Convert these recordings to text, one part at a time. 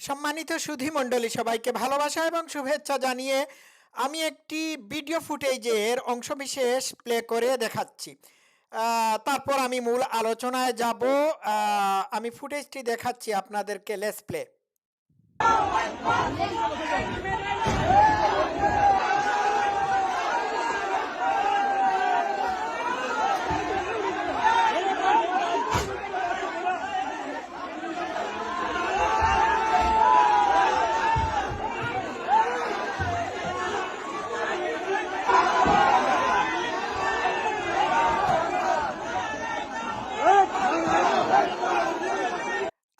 সম্মানিত সুধী মণ্ডলী সবাইকে ভালোবাসা এবং শুভেচ্ছা জানিয়ে আমি একটি ভিডিও ফুটেজের অংশবিশেষ প্লে করে দেখাচ্ছি। তারপর আমি মূল আলোচনায় যাব। আমি ফুটেজটি দেখাচ্ছি আপনাদেরকে, লেস প্লে।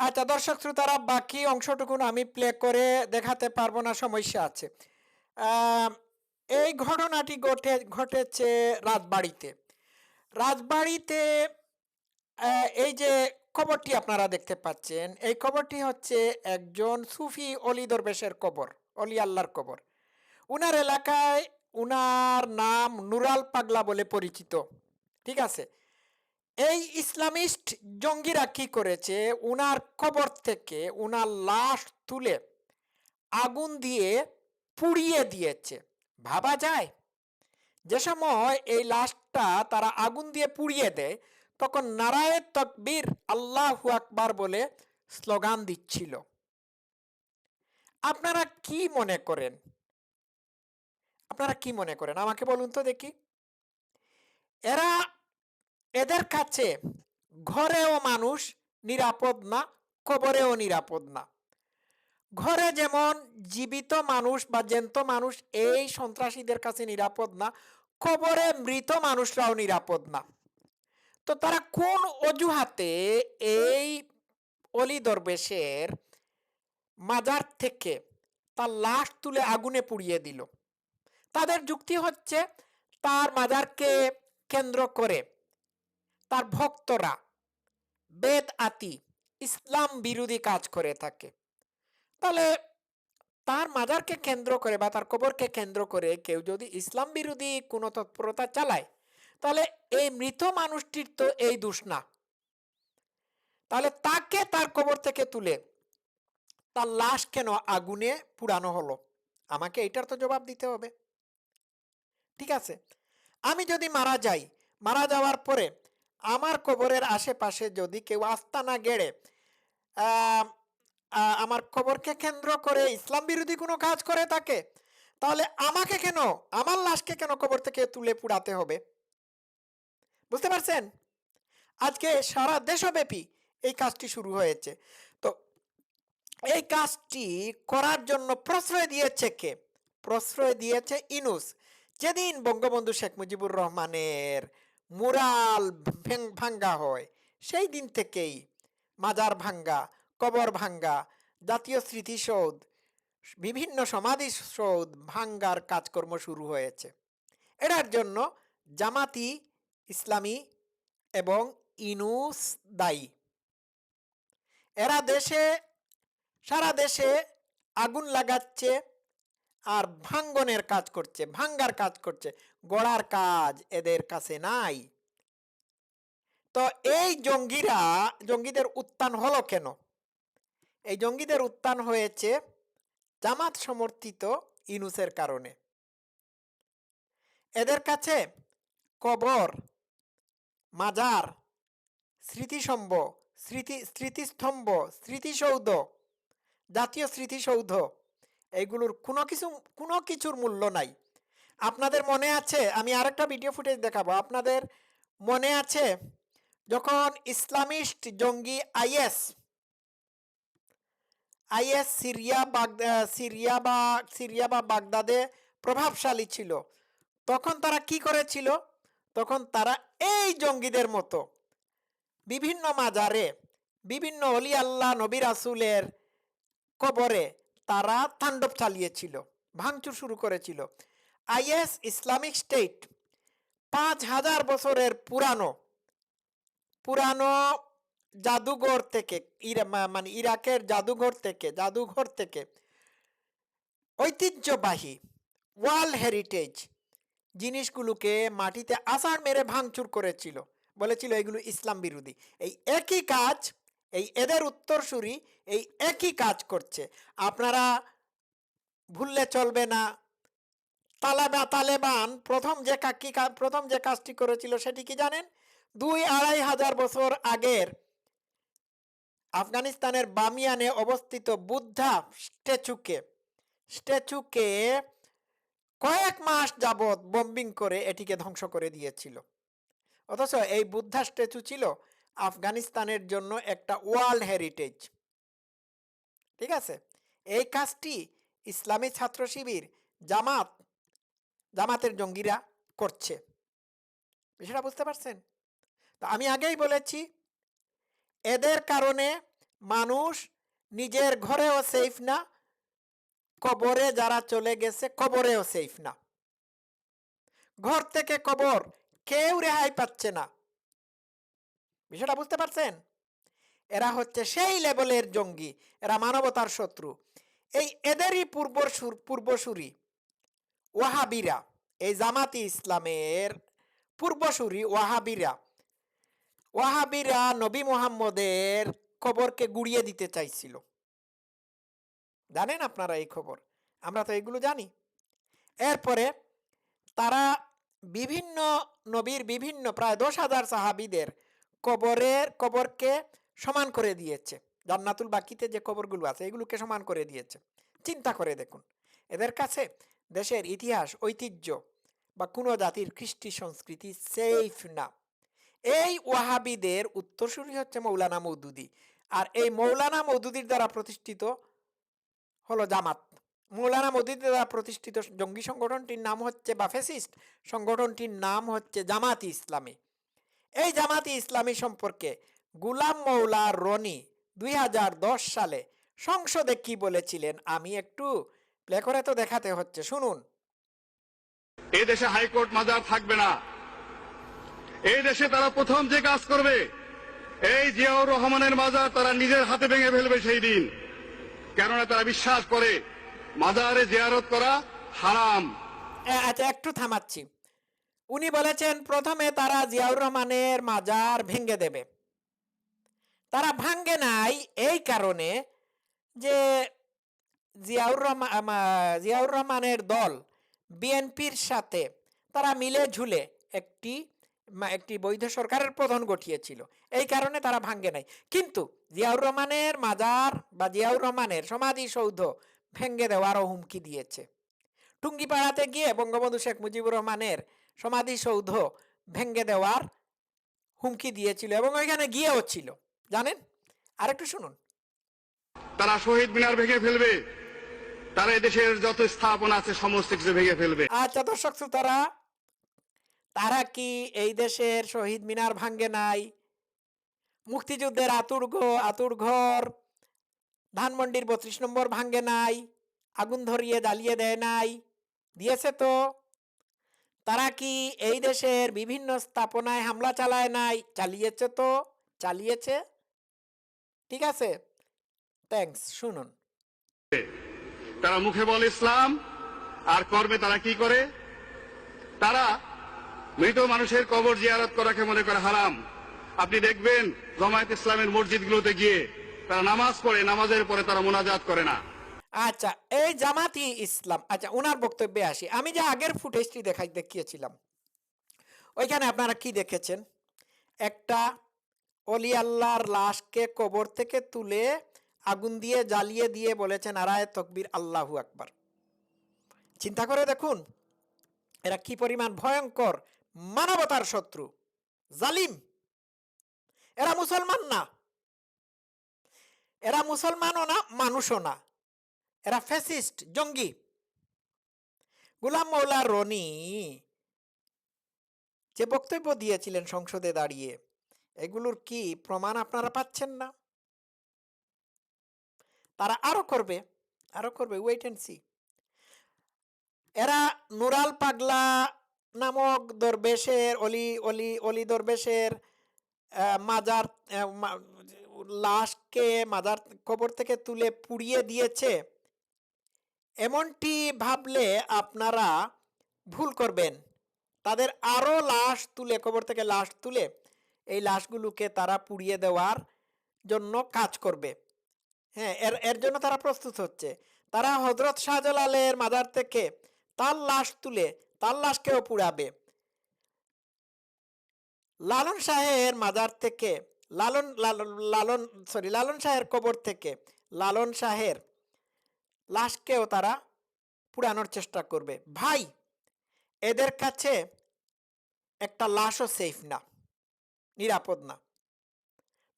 আচ্ছা দর্শক শ্রোতারা, বাকি অংশটুকুন আমি প্লে করে দেখাতে পারব না, সমস্যা আছে। এই ঘটনাটি ঘটে, ঘটেছে রাজবাড়িতে। রাজবাড়িতে এই যে কবরটি আপনারা দেখতে পাচ্ছেন, এই কবরটি হচ্ছে একজন সুফি অলি দরবেশের কবর, অলি আল্লাহর কবর। উনার এলাকায় উনার নাম নুরাল পাগলা বলে পরিচিত, ঠিক আছে? এই ইসলামিস্ট জঙ্গিরা কি করেছে? উনার কবর থেকে উনার লাশ তুলে আগুন দিয়ে পুড়িয়ে দিয়েছে। ভাবা যায়? যে সময় এই লাশটা তারা আগুন দিয়ে পুড়িয়ে দেয়, তখন নারায়ণ তকবীর আল্লাহু আকবার বলে স্লোগান দিচ্ছিল। আপনারা কি মনে করেন? আপনারা কি মনে করেন? আমাকে বলুন তো দেখি। এরা এদের কাছে ঘরেও মানুষ নিরাপদ না, কবরেও নিরাপদ না। ঘরে যেমন জীবিত মানুষ বা জ্যান্ত মানুষ, এই সন্ত্রাসীদের কাছে নিরাপদ না, কবরে মৃত মানুষরাও নিরাপদ না। তো তারা কোন অজুহাতে এই অলি দরবেশের মাজার থেকে তার লাশ তুলে আগুনে পুড়িয়ে দিল? তাদের যুক্তি হচ্ছে, তার মাজারকে কেন্দ্র করে তার ভক্তরা বেদ আতি, ইসলাম বিরোধী কাজ করে থাকে। তাহলে তার মাজারকে কেন্দ্র করে বা তার কবরকে কেন্দ্র করে কেউ যদি ইসলাম বিরোধী কোনো তৎপরতা চালায়, তাহলে এই মৃত মানুষটির তো এই দোষ না। তাহলে তাকে তার কবর থেকে তুলে তার লাশ কেন আগুনে পুড়ানো হলো? আমাকে এটার তো জবাব দিতে হবে। ঠিক আছে? আমি যদি মারা যাই, মারা যাওয়ার পরে আমার কবরের আশেপাশে যদি কেউ আস্তানা গেড়ে আমার কবরকে কেন্দ্র করে ইসলাম বিরোধী কোনো কাজ করে থাকে তাহলে আমাকে কেন, আমার লাশকে কেন কবর থেকে তুলে পুড়াতে হবে? বুঝতে পারছেন? আজকে সারা দেশব্যাপী এই কাজটি শুরু হয়েছে। তো এই কাজটি করার জন্য প্রশ্রয় দিয়েছে কে? প্রশ্রয় দিয়েছে ইনুস, যেদিন বঙ্গবন্ধু শেখ মুজিবুর রহমানের মুরাল ভাঙ্গা হয়। সেই দিন থেকেই মাজার ভাঙ্গা, কবর ভাঙ্গা, জাতীয় স্মৃতিসৌধ, বিভিন্ন সমাধিসৌধ ভাঙ্গার কাজকর্ম শুরু হয়েছে। এটার জন্য জামাতি ইসলামী এবং ইনুস দায়ী। এরা দেশে, সারা দেশে আগুন লাগাচ্ছে। আর ভাঙ্গনের কাজ করছে, ভাঙ্গার কাজ করছে, গড়ার কাজ এদের কাছে নাই। তো এই জঙ্গিরা, জঙ্গিদের উত্থান হলো কেন? এই জঙ্গিদের উত্থান হয়েছে জামাত সমর্থিত ইনুসের কারণে। এদের কাছে কবর, মাজার স্মৃতিসম্ভ স্মৃতি, স্মৃতিস্তম্ভ, স্মৃতিসৌধ, জাতীয় স্মৃতিসৌধ এইগুলোর কোনো কিছু, কোনো কিছুর মূল্য নাই। আপনাদের মনে আছে, আমি আরেকটা ভিডিও ফুটেজ দেখাবো। আপনাদের মনে আছে, যখন ইসলামিস্ট জঙ্গি আইএস আইএস সিরিয়া বাগদা সিরিয়া বা সিরিয়া বা বাগদাদে প্রভাবশালী ছিল, তখন তারা কি করেছিল? তখন তারা এই জঙ্গিদের মতো, বিভিন্ন মাজারে, বিভিন্ন অলি আল্লাহ নবী রাসুলের কবরে তারা তাণ্ডব চালিয়েছিল, ভাঙচুর শুরু করেছিল। আইএস ইসলামিক স্টেট পাঁচ হাজার বছরের পুরানো পুরানো জাদুঘর থেকে মানে ইরাকের জাদুঘর থেকে জাদুঘর থেকে ঐতিহ্যবাহী ওয়ার্ল্ড হেরিটেজ জিনিসগুলোকে মাটিতে আষাঢ় মেরে ভাঙচুর করেছিল। বলেছিল এগুলো ইসলাম বিরোধী। এই একই কাজ এই এদের উত্তরসূরি এই একই কাজ করছে। আপনারা ভুললে চলবে না। তালেবা তালেবান প্রথম যে কা- কি কা- প্রথম যে কাজটি করেছিল সেটি কি জানেন? দুই আড়াই হাজার বছর আগের আফগানিস্তানের বামিয়ানে অবস্থিত বুদ্ধা স্ট্যাচুকে স্ট্যাচুকে কয়েক মাস যাবৎ বম্বিং করে এটিকে ধ্বংস করে দিয়েছিল। অথচ এই বুদ্ধা স্ট্যাচু ছিল আফগানিস্তানের জন্য একটা ওয়ার্ল্ড হেরিটেজ। ঠিক আছে? এই কাজটি ইসলামী ছাত্র শিবির, জামাত, জামাতের জঙ্গিরা করছে। বিষয়টা বুঝতে পারছেন? তো আমি আগেই বলেছি, এদের কারণে মানুষ নিজের ঘরেও সেফ না, কবরে যারা চলে গেছে কবরেও সেফ না। ঘর থেকে কবর কেউ রেহাই পাচ্ছে না। বিষয়টা বুঝতে পারছেন? এরা হচ্ছে সেই লেভেলের জঙ্গি এরা মানবতার শত্রু। এই এদেরই পূর্বসুর পূর্বসূরি ওয়াহাবিরা এই জামাতি ইসলামের পূর্বসূরি ওয়াহাবিরা। ওয়াহাবিরা নবী মোহাম্মদের খবরকে গুড়িয়ে দিতে চাইছিল। জানেন আপনারা এই খবর? আমরা তো এগুলো জানি। এরপরে তারা বিভিন্ন নবীর বিভিন্ন প্রায় দশ হাজার সাহাবিদের কবরের কবরকে সমান করে দিয়েছে। জান্নাতুল বাকিতে যে কবরগুলো আছে, এগুলোকে সমান করে দিয়েছে। চিন্তা করে দেখুন, এদের কাছে দেশের ইতিহাস, ঐতিহ্য বা কোনো জাতির কৃষ্টি সংস্কৃতি সেফ না। এই ওয়াহাবিদের উত্তরসূরি হচ্ছে মৌলানা মৌদুদি। আর এই মৌলানা মৌদুদির দ্বারা প্রতিষ্ঠিত হলো জামাত। মৌলানা মৌদুদির দ্বারা প্রতিষ্ঠিত জঙ্গি সংগঠনটির নাম হচ্ছে বা ফেসিস্ট সংগঠনটির নাম হচ্ছে জামাত ইসলামী। এই জামাতি ইসলামী সম্পর্কে গুলাম মৌলা রনি দুই হাজার দশ সালে সংসদে কি বলেছিলেন আমি একটু প্লে করে তো দেখাতে হচ্ছে শুনুন। এই দেশে হাইকোর্ট মাজার থাকবে না। এই দেশে তারা প্রথম যে কাজ করবে এই জিয়াউর রহমানের মাজার তারা নিজের হাতে ভেঙে ফেলবে সেই দিন। কেননা তারা বিশ্বাস করে মাজারে জিয়ারত করা হারাম। আচ্ছা একটু থামাচ্ছি। উনি বলেছেন, প্রথমে তারা জিয়াউর রহমানের মাজার ভেঙে দেবে। তারা ভাঙ্গে নাই এই কারণে যে জিয়াউর রহমান জিয়াউর রহমানের দল বিএনপির সাথে তারা মিলে ঝুলে একটি একটি বৈধ সরকারের প্রধান গঠিয়েছিল। এই কারণে তারা ভাঙ্গে নাই। কিন্তু জিয়াউর রহমানের মাজার বা জিয়াউর রহমানের সমাধিসৌধ ভেঙ্গে দেওয়ারও হুমকি দিয়েছে। টুঙ্গিপাড়াতে গিয়ে বঙ্গবন্ধু শেখ মুজিবুর রহমানের সমাধিসৌধ ভেঙ্গে দেওয়ার হুমকি দিয়েছিল এবং ওইখানে গিয়েও ছিল। জানেন? আরেকটু শুনুন। তারা শহীদ মিনার ভেঙে ফেলবে। তারা দেশের যত স্থাপনা আছে সমস্ত কিছু ভেঙে ফেলবে। আচ্ছা দর্শক শ্রোতারা তারা কি এই দেশের শহীদ মিনার ভাঙ্গে নাই? মুক্তিযুদ্ধের আতুর আতুর ঘর ধানমন্ডির বত্রিশ নম্বর ভাঙ্গে নাই? আগুন ধরিয়ে জ্বালিয়ে দেয় নাই? দিয়েছে তো তারা কি এই দেশের বিভিন্ন স্থাপনায় হামলা চালায় নাই? চালিয়েছে তো, চালিয়েছে। ঠিক আছে? থ্যাঙ্কস শুনুন। তারা মুখে বলে ইসলাম, আর কর্মে তারা কি করে? তারা মৃত মানুষের কবর জিয়ারত করাকে মনে করে হারাম। আপনি দেখবেন, জমায়েত ইসলামের মসজিদগুলোতে গিয়ে তারা নামাজ পড়ে, নামাজের পরে তারা মোনাজাত করে না। আচ্ছা এই জামাতি ইসলাম আচ্ছা ওনার বক্তব্যে আসি। আমি যে আগের ফুটেজটি দেখাই, দেখিয়েছিলাম। ওইখানে আপনারা কি দেখেছেন? একটা অলি আল্লাহর লাশকে কবর থেকে তুলে আগুন দিয়ে জ্বালিয়ে দিয়ে বলেছেন আরায় তকবির, আল্লাহু আকবার। চিন্তা করে দেখুন, এরা কি পরিমাণ ভয়ঙ্কর, মানবতার শত্রু, জালিম। এরা মুসলমান না। এরা মুসলমানও না, মানুষও না। এরা ফ্যাসিস্ট, জঙ্গি। গুলাম মৌলা রনি যে বক্তব্য দিয়েছিলেন সংসদে দাঁড়িয়ে, এগুলোর কি প্রমাণ আপনারা পাচ্ছেন না? তারা আরও করবে আরও করবে ওয়েট অ্যান্ড সি এরা নুরাল পাগলা নামক দরবেশের, অলি অলি অলি দরবেশের মাজার লাশকে মাজার কবর থেকে তুলে পুড়িয়ে দিয়েছে। এমনটি ভাবলে আপনারা ভুল করবেন। তাদের আরও লাশ তুলে, কবর থেকে লাশ তুলে এই লাশগুলোকে তারা পুড়িয়ে দেওয়ার জন্য কাজ করবে। হ্যাঁ এর এর জন্য তারা প্রস্তুত হচ্ছে। তারা হজরত শাহজালালের মাজার থেকে তার লাশ তুলে, তার লাশকেও পুড়াবে। লালন শাহের মাজার থেকে, লালন লালন লালন, সরি, লালন শাহের কবর থেকে, লালন শাহের লাশকেও তারা পুরানোর চেষ্টা করবে। ভাই, এদের কাছে একটা লাশও সেফ না, নিরাপদ না।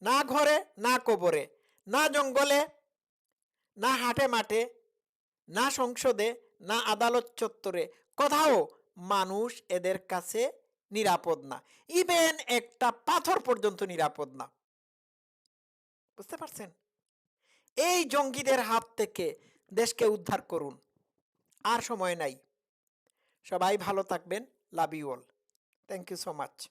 না ঘরে, না কবরে, না জঙ্গলে, না হাটে মাঠে, না সংসদে, না আদালত চত্বরে, কোথাও মানুষ এদের কাছে নিরাপদ না। ইভেন একটা পাথর পর্যন্ত নিরাপদ না। বুঝতে পারছেন? এই জঙ্গিদের হাত থেকে দেশকে উদ্ধার করুন। আর সময় নাই। সবাই ভালো থাকবেন। Love you all thank you so much